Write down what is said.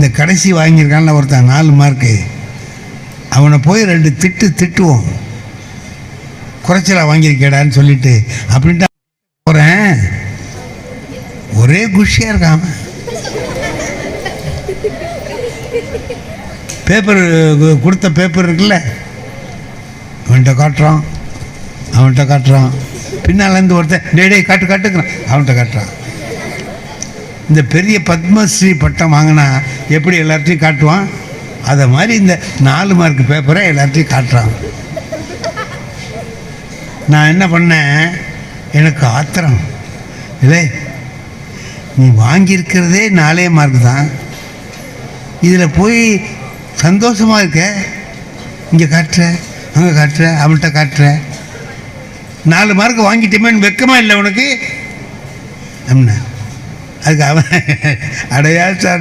இந்த கடைசி வாங்கியிருக்கான்ல ஒருத்தன் நாலு மார்க்கு அவனை போய் ரெண்டு திட்டு திட்டுவோம். குறைச்சலா வாங்கியிருக்கேடான்னு சொல்லிட்டு. அப்படின்ட்டு போகிறேன் ஒரே குஷியாக இருக்கான் பேப்பர் கொடுத்த பேப்பர் இருக்குல்ல அவன்கிட்ட காட்டுறான். அவன்கிட்ட காட்டுறான். பின்னாலேருந்து ஒருத்தன் டே டேய் காட்டு காட்டுக்கிறான். அவன்கிட்ட காட்டுறான். இந்த பெரிய பத்மஸ்ரீ பட்டம் வாங்கினா எப்படி எல்லார்ட்டையும் காட்டுவான்? அதை மாதிரி இந்த நாலு மார்க் பேப்பரை எல்லார்ட்டையும் காட்டுறான். நான் என்ன பண்ணேன்? எனக்கு ஆத்திரம். இல்லை நீ வாங்கியிருக்கிறதே நாலே மார்க் தான். இதில் போய் சந்தோஷமாக இருக்க? இங்கே காட்டுற அங்கே காட்டுற அவன்கிட்ட காட்டுற. நாலு மார்க் வாங்கிட்டேமேன்னு வெக்கமா இல்லை உனக்கு? என்ன? அதுக்கு அவன் அடையா சார்